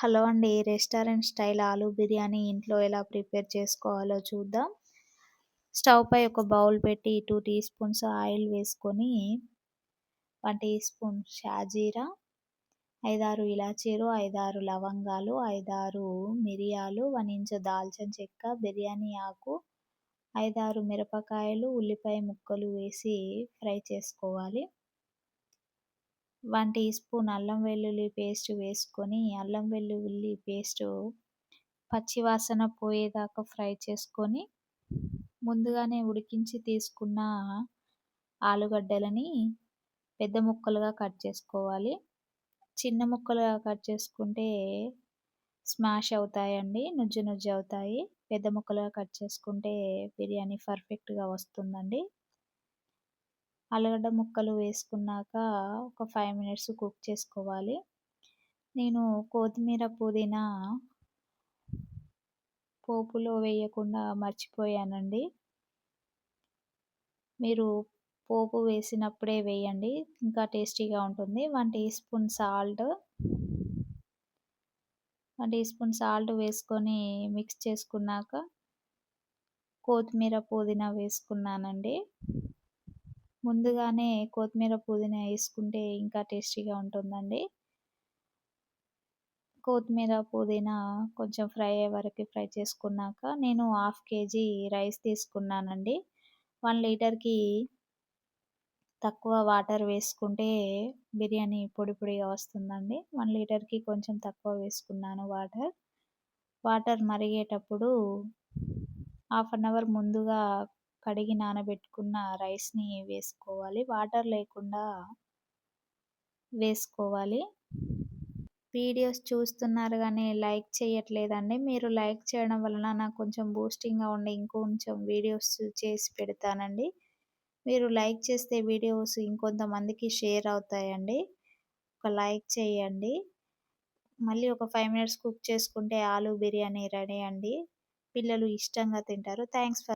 Hello అండి restaurant style aloo biryani ఇంట్లో ఎలా ప్రిపేర్ చేసుకోవాలో చూద్దాం. స్టవ్ పై ఒక బౌల్ పెట్టి టూ టీ స్పూన్స్ ఆయిల్ వేసుకొని వన్ టీ స్పూన్ షాజీరా ఐదారు ఇలాచీలు ఐదారు లవంగాలు ఐదారు మిరియాలు వన్ ఇంచ్ దాల్చిన చెక్క బిర్యానీ ఆకు ఐదారు మిరపకాయలు ఉల్లిపాయ ముక్కలు వేసి ఫ్రై చేసుకోవాలి. వన్ టీ స్పూన్ అల్లం వెల్లుల్లి పేస్ట్ వేసుకొని అల్లం వెల్లుల్లి పేస్ట్ పచ్చివాసన పోయేదాకా ఫ్రై చేసుకొని ముందుగానే ఉడికించి తీసుకున్న ఆలుగడ్డలని పెద్ద ముక్కలుగా కట్ చేసుకోవాలి. చిన్న ముక్కలుగా కట్ చేసుకుంటే స్మాష్ అవుతాయండి నుజ్జు నుజ్జు అవుతాయి. పెద్ద ముక్కలుగా కట్ చేసుకుంటే బిర్యానీ పర్ఫెక్ట్గా వస్తుందండి. ఆలుగడ్డ ముక్కలు వేసుకున్నాక ఒక ఫైవ్ మినిట్స్ కుక్ చేసుకోవాలి. నేను కొత్తిమీర పుదీనా పోపులో వేయకుండా మర్చిపోయానండి. మీరు పోపు వేసినప్పుడే వేయండి ఇంకా టేస్టీగా ఉంటుంది. One teaspoon salt one teaspoon salt వేసుకొని మిక్స్ చేసుకున్నాక కొత్తిమీర పుదీనా వేసుకున్నానండి. ముందుగానే కొత్తిమీర పుదీనా వేసుకుంటే ఇంకా టేస్టీగా ఉంటుందండి. కొత్తిమీర పుదీనా కొంచెం ఫ్రై అయ్యే వరకు ఫ్రై చేసుకున్నాక నేను హాఫ్ కేజీ రైస్ తీసుకున్నానండి. వన్ లీటర్కి తక్కువ వాటర్ వేసుకుంటే బిర్యానీ పొడి పొడిగా వస్తుందండి. వన్ లీటర్కి కొంచెం తక్కువ వేసుకున్నాను వాటర్. వాటర్ మరిగేటప్పుడు హాఫ్ అన్ అవర్ ముందుగా కడిగి నానబెట్టుకున్న రైస్ని వేసుకోవాలి. వాటర్ లేకుండా వేసుకోవాలి. వీడియోస్ చూస్తున్నారు కానీ లైక్ చేయట్లేదండి. మీరు లైక్ చేయడం వలన నాకు కొంచెం బూస్టింగ్గా ఉండి ఇంకొంచెం వీడియోస్ చేసి పెడతానండి. మీరు లైక్ చేస్తే వీడియోస్ ఇంకొంతమందికి షేర్ అవుతాయండి. ఒక లైక్ చేయండి. మళ్ళీ ఒక ఫైవ్ మినిట్స్ కుక్ చేసుకుంటే ఆలూ బిర్యానీ రెడీ అండి. పిల్లలు ఇష్టంగా తింటారు. Thanks for